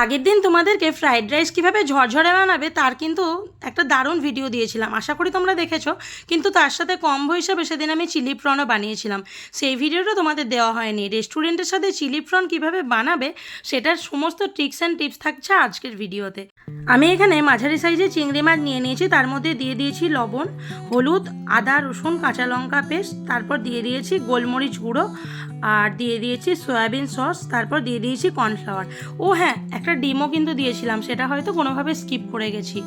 আগের দিন তোমাদেরকে ফ্রাইড রাইস কীভাবে ঝরঝরে বানাবে, তার কিন্তু একটা দারুণ ভিডিও দিয়েছিলাম। আশা করি তোমরা দেখেছ, কিন্তু তার সাথে কম্বো হিসাবে সেদিন আমি চিলি প্রনও বানিয়েছিলাম। সেই ভিডিওটা তোমাদের দেওয়া হয়নি। রেস্টুরেন্টের সাথে চিলি প্রন কীভাবে বানাবে, সেটার সমস্ত ট্রিক্স অ্যান্ড টিপস থাকছে আজকের ভিডিওতে আমি এখানে মাঝারি সাইজে চিংড়ি মাছ নিয়ে নিয়েছি, তার মধ্যে দিয়ে দিয়েছি লবণ, হলুদ, আদা, রসুন, কাঁচা লঙ্কা পেস্ট, তারপর দিয়ে দিয়েছি গোলমরিচ গুঁড়ো আর দিয়ে দিয়েছি সয়াবিন সস, তারপর দিয়ে দিয়েছি কর্নফ্লাওয়ার। ও হ্যাঁ একটা ডিমও কিন্তু দিয়েছিলাম, সেটা হয়তো কোনোভাবে স্কিপ করে গেছি।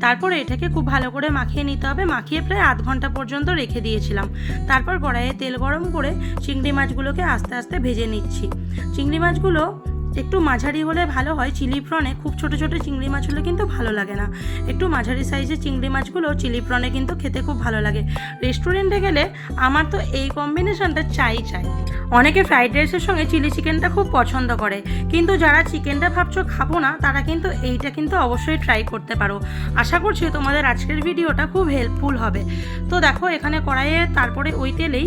তারপর এটাকে খুব ভালো করে মাখিয়ে নিতে হবে, মাখিয়ে প্রায় আধ ঘণ্টা পর্যন্ত রেখে দিয়েছিলাম। তারপর কড়াইয়ে তেল গরম করে চিংড়ি মাছগুলোকে আস্তে আস্তে ভেজে নিচ্ছি। চিংড়ি মাছগুলো একটু মাঝারি হলে ভালো হয়, চিলি প্রনে খুব ছোট ছোট চিংড়ি মাছ হলে কিন্তু ভালো লাগে না। একটু মাঝারি সাইজের চিংড়ি মাছগুলো চিলি প্রনে কিন্তু খেতে খুব ভালো লাগে। রেস্টুরেন্টে গেলে আমার তো এই কম্বিনেশনটা চাই চাই। অনেকে ফ্রাইড রাইসের সঙ্গে চিলি চিকেনটা খুব পছন্দ করে। কিন্তু যারা চিকেনটা ভাবছ খাব না, তারা কিন্তু এইটা কিন্তু অবশ্যই ট্রাই করতে পারো। আশা করছি তোমাদের আজকের ভিডিওটা খুব হেল্পফুল হবে। তো দেখো, এখানে কড়াইয়ে তারপরে ওই তেলেই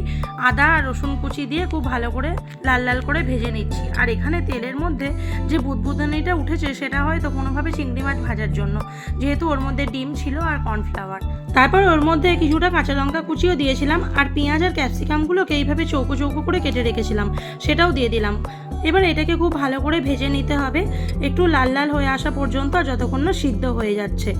আদা আর রসুন কুচি দিয়ে খুব ভালো করে লাল লাল করে ভেজে নিচ্ছি। আর এখানে তেলের মধ্যে যে বুদবুদানিটা উঠেছে সেটা হয়তো কোনোভাবে চিংড়ি মাছ ভাজার জন্য। যেহেতু ওর মধ্যে ডিম ছিল আর কর্নফ্লাওয়ার। তারপর ওর মধ্যে কিছুটা কাঁচা লঙ্কা কুচিও দিয়েছিলাম আর পেঁয়াজ আর ক্যাপসিকামগুলোকে এইভাবে চৌকো চৌকো করে কেটে রেখেছিলাম। সেটাও দিয়ে দিলাম। এবার এটাকে খুব ভালো করে ভেজে নিতে হবে। একটু লাল লাল হয়ে আসা পর্যন্ত যতক্ষণ না সিদ্ধ হয়ে যাচ্ছে।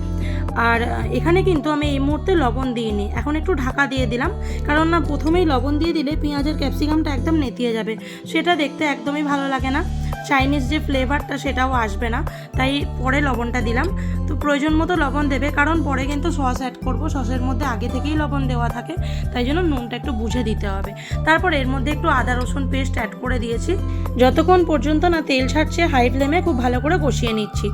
আর এখানে কিন্তু আমি এই মুহূর্তে লবণ দিইনি। এখন একটু ঢাকা দিয়ে দিলাম। কারণ না, প্রথমেই লবণ দিয়ে দিলে পেঁয়াজের ক্যাপসিকামটা একদম নেতিয়ে যাবে। সেটা দেখতে একদমই ভালো লাগে না। চাইনিজ যে ফ্লেভারটা সেটাও আসবে না। তাই পরে লবণটা দিলাম। তো প্রয়োজন মতো লবণ দেবে, কারণ পরে কিন্তু সস অ্যাড করব। সসের মধ্যে আগে থেকেই লবণ দেওয়া থাকে, তাই জন্য নুনটা একটু বুঝে দিতে হবে। তারপর এর মধ্যে একটু আদা, রসুন পেস্ট অ্যাড করে দিয়েছি। যতক্ষণ পর্যন্ত না তেল ছাড়ছে হাই ফ্লেমে খুব ভালো করে কষিয়ে নিচ্ছি।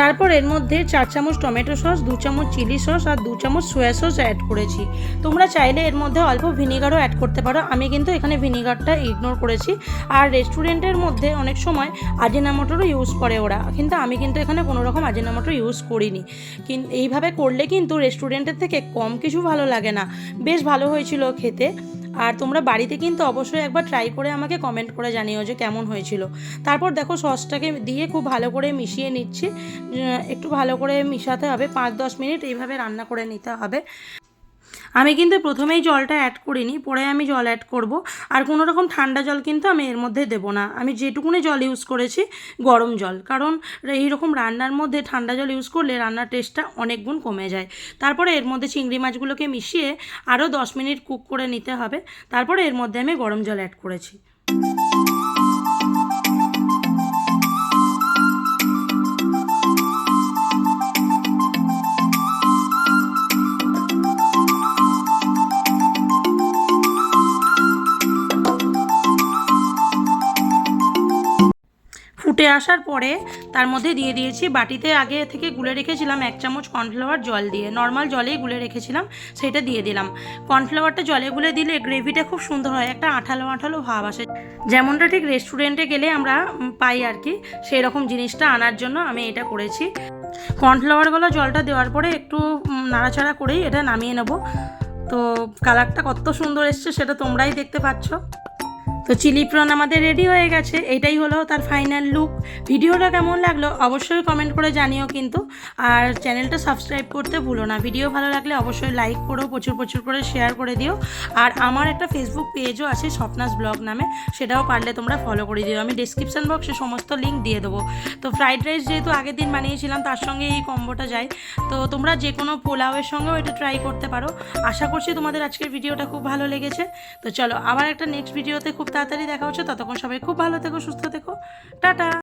তারপর এর মধ্যে চার চামচ টমেটো সস, দু চামচ চিলি সস আর দু চামচ সোয়া সস অ্যাড করেছি। তোমরা চাইলে এর মধ্যে অল্প ভিনিগারও অ্যাড করতে পারো। আমি কিন্তু এখানে ভিনিগারটা ইগনোর করেছি। আর রেস্টুরেন্টের মধ্যে অনেক সময় আজিনামোটোরও ইউজ করে ওরা। কিন্তু আমি কিন্তু এখানে কোনো রকম আজিনামোটো ইউজ করিনি। কিন্তু এইভাবে করলে কিন্তু রেস্টুরেন্টের থেকে কম কিছু ভালো লাগে না। বেশ ভালো হয়েছিল খেতে। আর তোমরা বাড়িতে কিন্তু অবশ্যই একবার ট্রাই করে আমাকে কমেন্ট করে জানিও যে কেমন হয়েছিল। তারপর দেখো সসটাকে দিয়ে খুব ভালো করে মিশিয়ে নিচ্ছি। একটু ভালো করে মিশাতে হবে, পাঁচ দশ মিনিট এইভাবে রান্না করে নিতে হবে। আমি কিন্তু প্রথমেই জলটা অ্যাড করিনি, পরে আমি জল অ্যাড করব। আর কোনো রকম ঠান্ডা জল কিন্তু আমি এর মধ্যে দেবো না। আমি যেটুকুনি জল ইউজ করেছি, গরম জল। কারণ এই রকম রান্নার মধ্যে ঠান্ডা জল ইউজ করলে রান্নার টেস্টটা অনেক গুণ কমে যায়। তারপরে এর মধ্যে চিংড়ি মাছগুলোকে মিশিয়ে আরও দশ মিনিট কুক করে নিতে হবে। তারপরে এর মধ্যে আমি গরম জল অ্যাড করেছি। ফুটে আসার পরে তার মধ্যে দিয়ে দিয়েছি। বাটিতে আগে থেকে গুলে রেখেছিলাম এক চামচ কর্নফ্লাওয়ার জল দিয়ে। নর্মাল জলেই গুলে রেখেছিলাম, সেটা দিয়ে দিলাম। কর্নফ্লাওয়ারটা জলে গুলে দিলে গ্রেভিটা খুব সুন্দর হয়, একটা আঠালো আঠালো ভাব আসে। যেমনটা ঠিক রেস্টুরেন্টে গেলে আমরা পাই আর কি সেই রকম জিনিসটা আনার জন্য আমি এটা করেছি। কর্নফ্লাওয়ারগুলো জলটা দেওয়ার পরে একটু নাড়াচাড়া করেই এটা নামিয়ে নেব। তো কালারটা কত সুন্দর এসছে সেটা তোমরাই দেখতে পাচ্ছ। তো চিলি প্রন আমাদের রেডি হয়ে গেছে। এটাই হলো তার ফাইনাল লুক ভিডিওটা কেমন লাগল অবশ্যই কমেন্ট করে জানিও কিন্তু। আর চ্যানেলটা সাবস্ক্রাইব করতে ভুলো না। ভিডিও ভালো লাগলে অবশ্যই লাইক করো, প্রচুর প্রচুর করে শেয়ার করে দিও। আর আমার একটা ফেসবুক পেজও আছে স্বপ্নাস ব্লগ নামে। সেটাও পারলে তোমরা ফলো করে দিও। আমি ডিসক্রিপশন বক্সে সমস্ত লিঙ্ক দিয়ে দেবো। তো ফ্রাইড রাইস যেহেতু আগের দিন বানিয়েছিলাম, তার সঙ্গে এই কম্বোটা যায়। তো তোমরা যে কোনো পোলাওয়ের সঙ্গেও এটা ট্রাই করতে পারো। আশা করছি তোমাদের আজকের ভিডিওটা খুব ভালো লেগেছে। তো চলো আবার একটা নেক্সট ভিডিওতে খুব তাড়াতাড়ি দেখা হচ্ছে ততক্ষণ সবাই খুব ভালো থেকো সুস্থ থেকো। টাটা!